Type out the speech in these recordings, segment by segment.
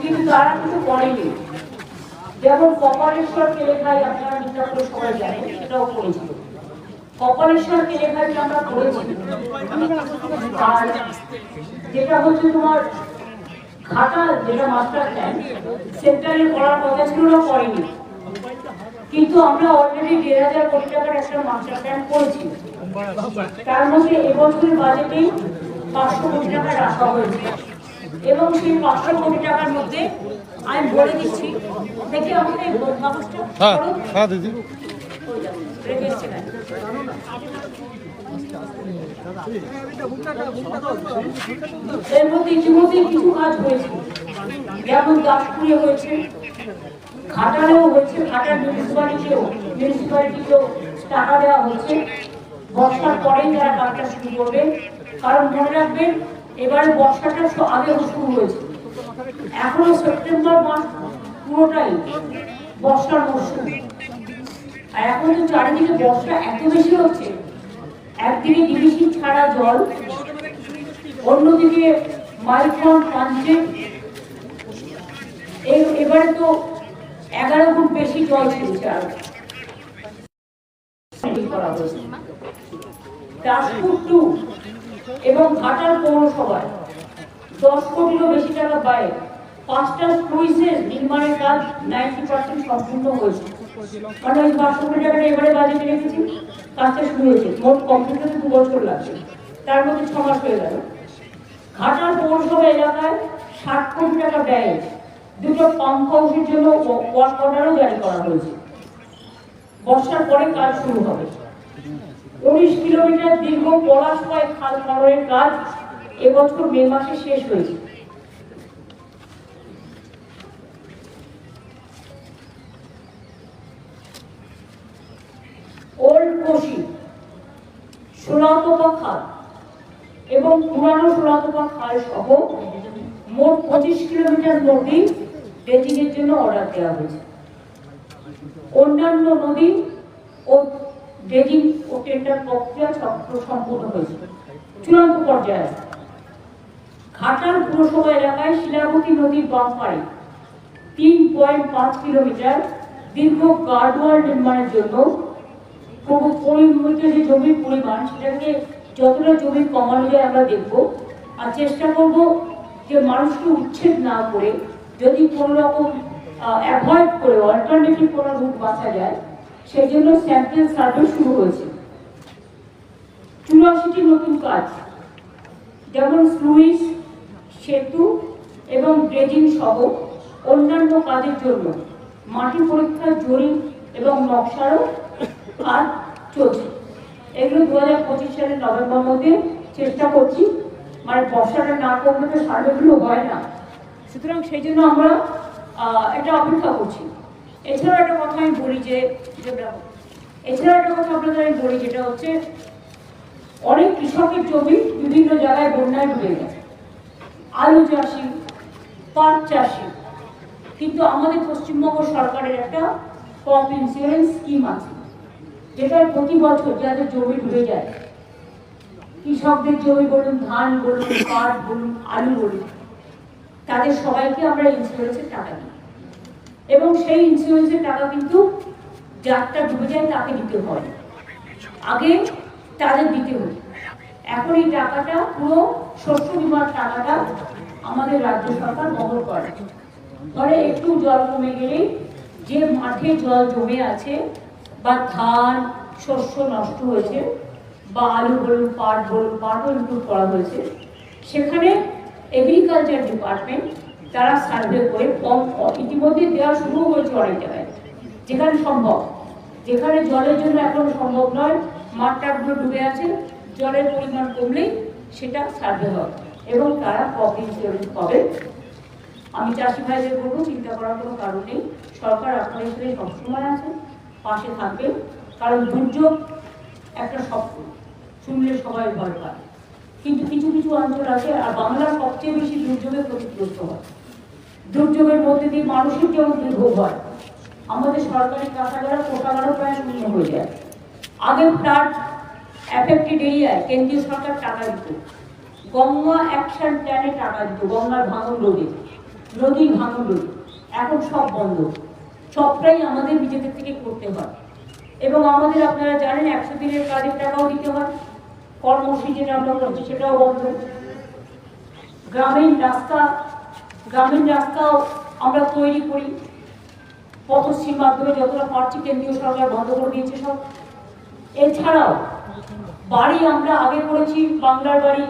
কিন্তু তারা কিছু করেনি। যেমন আপনারা সবাই জানেন, সেটাও করেছিল। যেটা হচ্ছে তোমার ঘাটা যেটা মাস্টার সেন্টারে কিন্তু আমরা অলরেডি দেড় হাজার কোটি টাকার একটা মাস্টার প্ল্যান করেছি। তার মধ্যে এবছরের বাজেটেই পাঁচশো কোটি টাকা রাখা হয়েছে। এবং সেই পাঁচশো কোটি টাকার মধ্যে আমি বলে দিচ্ছি দেখি আমাদের এই কাগজটা হ্যাঁ হ্যাঁ দিদি। এর মধ্যে ইতিমধ্যে কিছু কাজ হয়েছে। যেমন দাসপুরে হয়েছে ঘাটালেও হয়েছে ঘাটাল মিউনিসিপালিটিও মিউনিসিপালিটিকেও টাকা দেওয়া হচ্ছে। বর্ষার পরেই তারা কাজটা শুরু করবে। কারণ মনে রাখবেন, এবারে বর্ষাটা আগে শুরু হয়েছে। এখনও সেপ্টেম্বর মাস পুরোটাই বর্ষার মরশুম। আর এখন তো চারিদিকে বর্ষা এত বেশি হচ্ছে, একদিকে ডিবিসি ছাড়া জল, অন্যদিকে পাঞ্চে এই- এবারে তো এগারো ফুট বেশি জল ছেড়েছে আর হয়েছে। টু এবং ঘাটাল পৌরসভায় দশ কোটিরও বেশি টাকা ব্যয়ে পাঁচটা স্লুইসের নির্মাণের কাজ নাইনটি পার্সেন্ট সম্পূর্ণ হয়েছে। মানে ওই পাঁচশো কোটি টাকাটা এবারে বাজেটে রেখেছি, কাজটা শুরু হয়েছে। মোট কমপ্লিট হতে দু বছর লাগছে। তার মধ্যে ছ মাস হয়ে গেল। ঘাটাল পৌরসভা এলাকায় ষাট কোটি টাকা ব্যয়ে দুটো পাম্প হাউসের জন্য ওয়ার্ক অর্ডারও জারি করা হয়েছে। বর্ষার পরে কাজ শুরু হবে। উনিশ কিলোমিটার দীর্ঘ পলাশময় খাল খননের কাজ এবছর মে মাসে শেষ হয়েছে। ওল্ড কোশি এবং পুরানো সোনাতপা খাল সহ মোট পঁচিশ কিলোমিটার নদী ড্রেজিংয়ের জন্য অর্ডার দেওয়া হয়েছে। অন্যান্য নদী ও ড্রেজিং ও টেন্ডার প্রক্রিয়া সম- সম্পূর্ণ হয়েছে চূড়ান্ত পর্যায়ে। ঘাটাল পুরসভা এলাকায় শিলাবতী নদীর বাম পাড়ে তিন পয়েন্ট পাঁচ কিলোমিটার দীর্ঘ গার্ডওয়াল নির্মাণের জন্য পরি- পরিমিত যে জমির পরিমাণ, সেটাকে যতটা জমি কমানো যায় আমরা দেখব আর চেষ্টা করব যে মানুষকে উচ্ছেদ না করে যদি কোনো রকম অ্যাভয়েড করে অল্টারনেটিভ কোনো রুট বাঁচা যায় সেই জন্য স্যাম্পল সার্ভে শুরু হয়েছে। চুরাশিটি নতুন কাজ, যেমন স্লুইস সেতু এবং ড্রেজিং সহ অন্যান্য কাজের জন্য মাটি পরীক্ষার জরিপ এবং নকশারও কাজ চলছে। এগুলো দু হাজার পঁচিশ সালের নভেম্বর মধ্যে চেষ্টা করছি মানে বর্ষাটা না করলে তো সার্ভেগুলো হয় না। সুতরাং সেই জন্য আমরা এটা অপেক্ষা করছি। এছাড়াও একটা কথা আমি বলি যে এছাড়াও একটা কথা আপনাদের আমি বলি, যেটা হচ্ছে, অনেক কৃষকের জমি বিভিন্ন জায়গায় বন্যায় ডুবে গেছে। আলু চাষি, পাট চাষি। কিন্তু আমাদের পশ্চিমবঙ্গ সরকারের একটা ক্রপ ইন্স্যুরেন্স স্কিম আছে যেটা প্রতি বছর যাদের জমি ডুবে যায়, কৃষকদের জমি বলুন, ধান বলুন, পাট বলুন, আলু বলুন, তাদের সবাইকে আমরা ইন্স্যুরেন্সের টাকা দিই। এবং সেই ইন্স্যুরেন্সের টাকা কিন্তু যারটা ডুবে যায়, তাকে দিতে হয়। আগে তাদের দিতে হতো। এখন এই টাকাটা পুরো শস্য বিমার টাকাটা আমাদের রাজ্য সরকার বহন করে। ফলে একটু জল কমে গেলেই যে মাঠে জল জমে আছে বা ধান, শস্য নষ্ট হয়েছে বা আলু বলুন, পাট বলুন পাটও ইনক্লুড করা হয়েছে, সেখানে এগ্রিকালচার ডিপার্টমেন্ট তারা সার্ভে করে কম ইতিমধ্যে দেওয়া শুরু হয়েছে অনেক জায়গায়। যেখানে সম্ভব। যেখানে জলের জন্য এখন সম্ভব নয়, মাঠটাগুলো ডুবে আছে, জলের পরিমাণ কমলেই সেটা সার্ভে হবে এবং তারা ক্রপ ইন্স্যুরেন্স পাবে আমি চাষি ভাইদের বলব, চিন্তা করার কোনো কারণ নেই। সরকার আপনাদের সাথে সবসময় আছে, পাশে থাকবে কারণ দুর্যোগ একটা স্বপ্ন শুনলে সবাই ভয় পায়। কিন্তু কিছু কিছু অঞ্চল আছে, আর বাংলার সবচেয়ে বেশি দুর্যোগে ক্ষতিগ্রস্ত হয়। দুর্যোগের মধ্যে দিয়ে মানুষের যেমন দুর্ভোগ হয়? আমাদের সরকারি কাঁচাগারা কোটাগারও প্রায় শূন্য হয়ে যায়। আগে ফ্লাড অ্যাফেক্টেড এরিয়ায় কেন্দ্রীয় সরকার টাকা দিত। গঙ্গা অ্যাকশন প্ল্যানে টাকা দিত, গঙ্গার ভাঙন রোধে। নদীর ভাঙন রোধে। এখন সব বন্ধ। সবটাই আমাদের নিজেদের থেকে করতে হয়। এবং আমাদের আপনারা জানেন, একশো দিনের কাজের টাকাও দিতে হয়। কর্মসূচি যেটা আমরা করছি, সেটাও বন্ধ। গ্রামীণ রাস্তা গ্রামীণ রাস্তাও আমরা তৈরি করি। পথশ্রীর মাধ্যমে যতটা পারছি কেন্দ্রীয় সরকার বন্ধ করে দিয়েছে সব। এছাড়াও বাড়ি আমরা আগে করেছি বাংলার বাড়ি,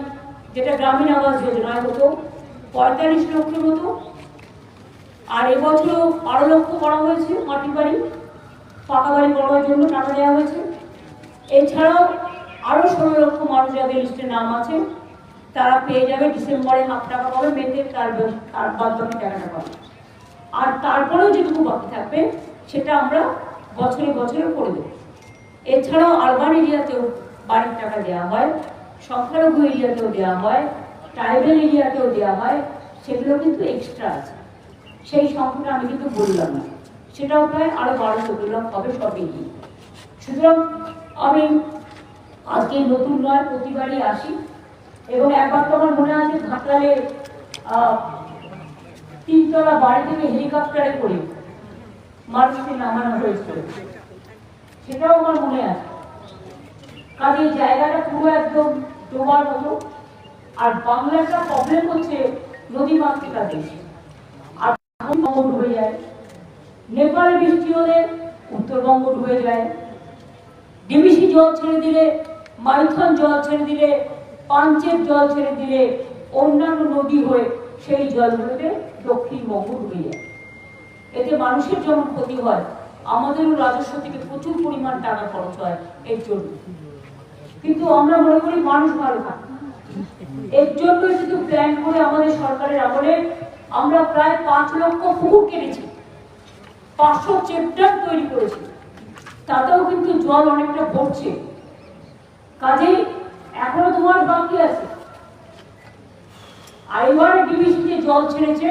যেটা গ্রামীণ আবাস যোজনায় হতো পঁয়তাল্লিশ লক্ষের মতো। আর এবছরও বারো লক্ষ করা হয়েছে মাটির বাড়ি, পাকা বাড়ি করার জন্য টাকা দেওয়া হয়েছে। এছাড়াও আরও ষোলো লক্ষ মানুষ যাদের লিস্টে নাম আছে তারা পেয়ে যাবে, ডিসেম্বরে হাফ টাকা পাবে মেতে তার তার বাদ বাকি টাকাটা পাবে। আর তারপরেও যেটুকু বাকি থাকবে, সেটা আমরা বছরে বছরে করে দেবো। এছাড়াও আরবান এরিয়াতেও বাড়ির টাকা দেওয়া হয়, সংখ্যালঘু এরিয়াতেও দেওয়া হয় ট্রাইবেল এরিয়াতেও দেওয়া হয়, সেগুলো কিন্তু এক্সট্রা আছে। সেই সংখ্যাটা আমি কিন্তু বললাম না। সেটাও প্রায় আরও বারো চোদ্দ লাখ হবে সব এগিয়ে সুতরাং আমি আজকে নতুন নয়, প্রতিবারই আসি। এবং একবার তো আমার মনে আছে ঘাটালে তিনতলা বাড়ি থেকে হেলিকপ্টারে করে মানুষকে নামানো হয়েছিল সেটাও আমার মনে আছে। কাজে এই জায়গাটা পুরো একদম ডোবার মতো। আর বাংলাটা প্রবলেম হচ্ছে নদী মাতৃকা দেশ। আর ডুবে যায়। নেপালে বৃষ্টি হলে উত্তরবঙ্গ ডুবে যায়। ডিবিসি জল ছেড়ে দিলে, মাইথন জল ছেড়ে দিলে পাঞ্চের জল ছেড়ে দিলে অন্যান্য নদী হয়ে সেই জলগুলোতে দক্ষিণবঙ্গ ডুবে যায়। এতে মানুষের যেমন ক্ষতি হয়, আমাদেরও রাজস্ব থেকে প্রচুর পরিমাণ টাকা খরচ হয়, এর জন্য। কিন্তু আমরা মনে করি মানুষ ভালো থাকে। এর জন্য শুধু প্ল্যান করে আমাদের সরকারের আমলে আমরা প্রায় পাঁচ লক্ষ পুকুর কেটেছি, পাঁচশো চেপ্টার তৈরি করেছি। তাতেও কিন্তু জল অনেকটা ভরছে। কাজেই এখনও তোমার বাকি আছে। ডিবিসি যে জল ছেড়েছে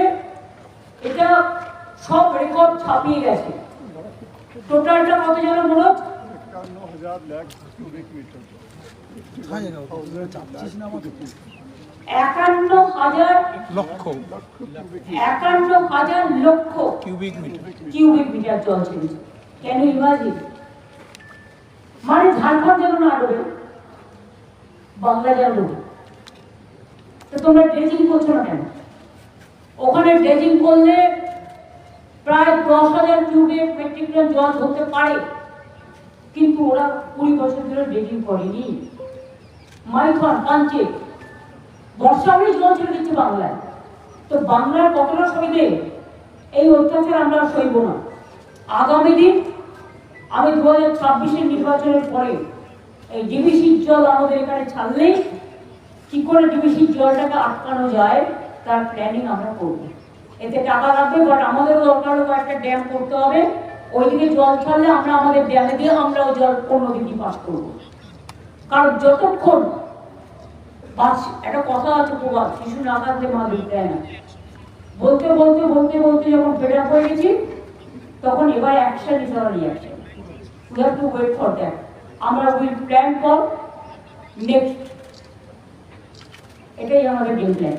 এটা সব রেকর্ড ছাপিয়ে গেছে। টোটালটা কত যেন মনে একান্ন হাজার একান্ন লক্ষ। একান্ন হাজার লক্ষ কিউবিক মিটার কিউবিক মিটার জল ছেড়েছে। কেন ইমাজিন মানে ঝাড়খণ্ড যেন না ডোবে। বাংলা ডোবে তো তোমরা ড্রেজিং করছ না কেন? ওখানে ড্রেজিং করলে প্রায় দশ হাজার কিউবিক মেট্রিক টন জল ধরতে পারে। কিন্তু ওরা কুড়ি বছর ধরে ড্রেজিং করেনি। মাইথন পাঞ্চে বর্ষা হলে জল ছেড়ে দিচ্ছে বাংলায়। তো বাংলার কতটা সইবে এই অত্যাচার আমরা সইব না। আগামী দিন আমি দু হাজার ছাব্বিশের নির্বাচনের পরে ডিবিসির জল আমাদের এখানে ছাড়লেই কি করে ডিবিসির জলটাকে আটকানো যায়, তার প্ল্যানিং আমরা করব। এতে টাকা লাগবে বাট আমাদেরও দরকার একটা ড্যাম করতে হবে। ওইদিকে জল ছাড়লে আমরা আমাদের ড্যামে দিয়ে আমরাও জল অন্যদিকে পাস করব। কারণ যতক্ষণ বাস একটা কথা আছে প্রবাদ, শিশু না কাঁদলে মা দুধ দেয় না। বলতে বলতে বলতে বলতে যখন ফেড আপ হয়ে গেছি, তখন এবার action is our reaction we have to wait for that আমরা উইল প্ল্যান ফর নেক্সট এটাই আমাদের গেম প্ল্যান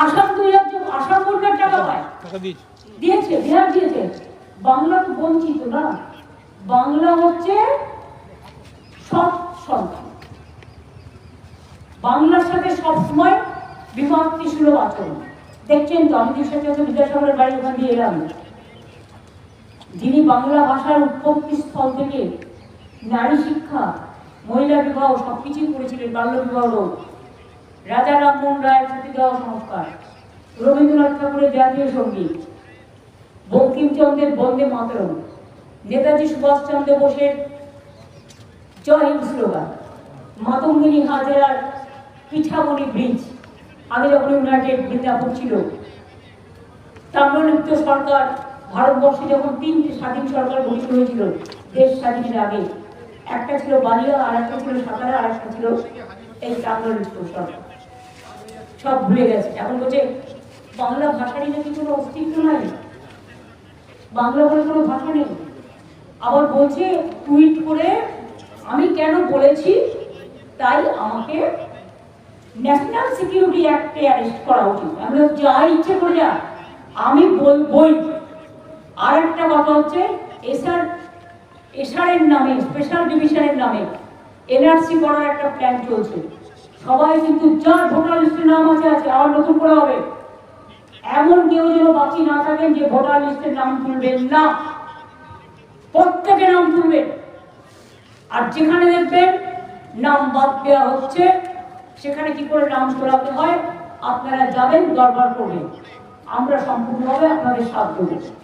আসাম দুই রাজ্য আসাম সরকার টাকা পায়। টাকা দিয়েছি। দিয়েছে বিহার দিয়েছে। বাংলা তো বঞ্চিত না। বাংলা হচ্ছে সব সংখ্যা বাংলার সাথে সবসময় বিভক্তি সুলভ আচরণ। দেখছেন তো আমাদের সাথে বিদ্যাসাগরের বাড়ি ওখান দিয়ে এলাম। যিনি বাংলা ভাষার উৎপত্তি স্থল থেকে নারী শিক্ষা, মহিলা বিবাহ সবকিছুই করেছিলেন বাল্য বিবাহ রোধ রাজা রামমোহন রায়ের সতীদাহ সংস্কার। রবীন্দ্রনাথ ঠাকুরের জাতীয় সংগীত। বঙ্কিমচন্দ্রের বন্দে মাতরম। নেতাজি সুভাষচন্দ্র বোসের জয় হিন্দ স্লোগান। মাতঙ্গিনী হাজেরার পিঠামণি ব্রিজ। আগে যখন ইউনাইটেড বৃন্দাবন ছিল। তাম্রলিপ্ত সরকার ভারতবর্ষে যখন তিনটি স্বাধীন সরকার গঠিত হয়েছিল, দেশ স্বাধীনের আগে, একটা ছিল বালিয়া আর একটা ছিল সাতারা, আর একটা ছিল এই তাম্রলিপ্ত সরকার সব ভুলে গেছে। এখন বলছে, বাংলা ভাষারই নাকি কোনো অস্তিত্ব নাই? বাংলা বলে কোনো ভাষা নেই? আবার বলছে, টুইট করে, আমি কেন বলেছি? তাই আমাকে ন্যাশনাল সিকিউরিটি অ্যাক্টে অ্যারেস্ট করা উচিত। আমরা যা ইচ্ছে করে যা। আমি বলবই আর একটা কথা হচ্ছে, এসআর, এসআরের নামে, স্পেশাল ডিভিশনের নামে এনআরসি করার একটা প্ল্যান চলছে। সবাই কিন্তু যার ভোটার লিস্টে নাম আছে আছে, আবার নতুন করে হবে। এমন কেউ যেন বাকি না থাকেন যে ভোটার লিস্টের নাম তুলবেন না। প্রত্যেকে নাম তুলবেন। আর যেখানে দেখবেন নাম বাদ দেওয়া হচ্ছে, সেখানে কি করে নাম তোলাতে হয়? আপনারা যাবেন, দরবার করবেন। আমরা সম্পূর্ণভাবে আপনাদের সাথ দেব।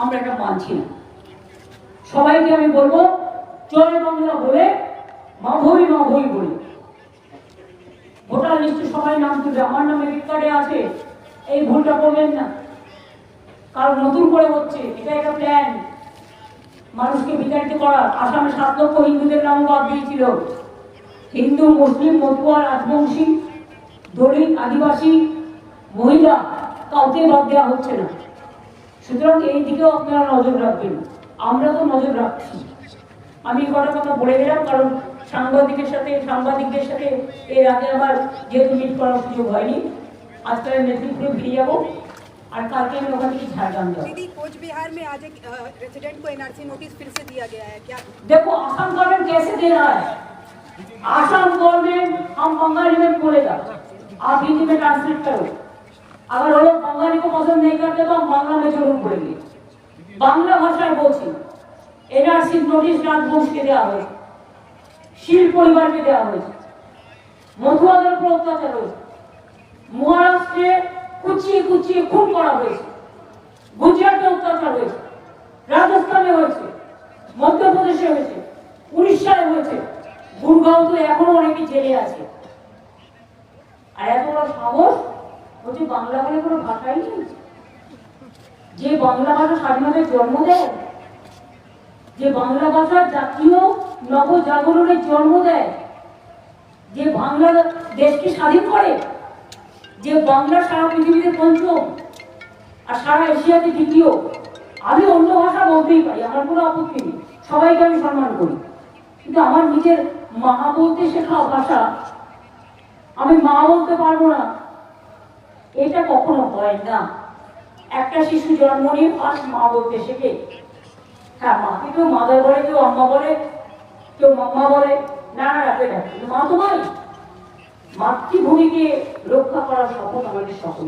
আমরা এটা মানছি না। সবাইকে আমি বলব জয় বাংলা বলে মা ভই মা ভই বলি। ভোটার লিস্টে সবাই নাম তুলবে, আমার নামে কার্ডে আছে, এই ভুলটা করবেন না। কারণ নতুন করে হচ্ছে, এটা একটা প্ল্যান মানুষকে বিতাড়িত করা আসামে সাত লক্ষ হিন্দুদের নাম বাদ দিয়েছিল। হিন্দু, মুসলিম মতুয়া রাজবংশী, দলিত, আদিবাসী, মহিলা কাউকে বাদ দেওয়া হচ্ছে না। সুতরাং এই দিকেও আপনারা নজর রাখবেন আমরা তো নজর রাখছি আমি কটা কথা বলে গেলাম কারণ সাংবাদিকের সাথে সাংবাদিকদের সাথে এর আগে আমার যেহেতু মিট করার সুযোগ হয়নি আজকে আমি মেদিনীপুরে ফিরে যাবো আর কালকে আমি ওখান থেকে ঝাড়গ্রাম যাবো दीदी कोच बिहार में आज एक रेसिडेंट को एनआरसी नोटिस फिर से दिया गया है क्या देखो असम गवर्नमेंट कैसे दे रहा है असम गवर्नमेंट हम बंगाली में बोलेगा आप हिंदी में ट्रांसलेट करो अगर वो लोग সাংবিধানিক নেকারকে তো বাংলা মেজরুল করিনি বাংলা ভাষায় বলছি। এনআরসি নোটিশ রাজবংশকে দেওয়া হয়েছে। শিল পরিবারকে দেওয়া হয়েছে। মধুয়াদের উপর অত্যাচার হয়েছে। মহারাষ্ট্রে কুচিয়ে কুচিয়ে খুন করা হয়েছে। গুজরাটে অত্যাচার হয়েছে। রাজস্থানে হয়েছে। মধ্যপ্রদেশে হয়েছে। উড়িষ্যায় হয়েছে। গুরগাঁও তো এখনও অনেকে জেলে আছে। আর এত সাহস? হচ্ছে বাংলা বলে কোনো ভাষাই নেই? যে বাংলা ভাষা স্বাধীনতার জন্ম দেয়, যে বাংলা ভাষার জাতীয় নবজাগরণের জন্ম দেয়, যে বাংলা দেশকে স্বাধীন করে, যে বাংলা সারা পৃথিবীতে পঞ্চম আর সারা এশিয়াতে দ্বিতীয়, আমি অন্য ভাষা বলতেই পারি, আমার কোনো আপত্তি নেই, সবাইকে আমি সম্মান করি। কিন্তু আমার নিজের মা বলতে শেখা ভাষা আমি মা বলতে পারব না। এটা কখনো হয় না। একটা শিশু জন্ম নিয়ে ফার্স্ট মা বলতে শেখে। হ্যাঁ মাকে কেউ মাদার বলে কেউ আম্মা বলে কেউ মাম্মা বলে না না রাখে না কিন্তু মা তো মাই মাতৃভূমিকে রক্ষা করার শপথ আমাদের সকল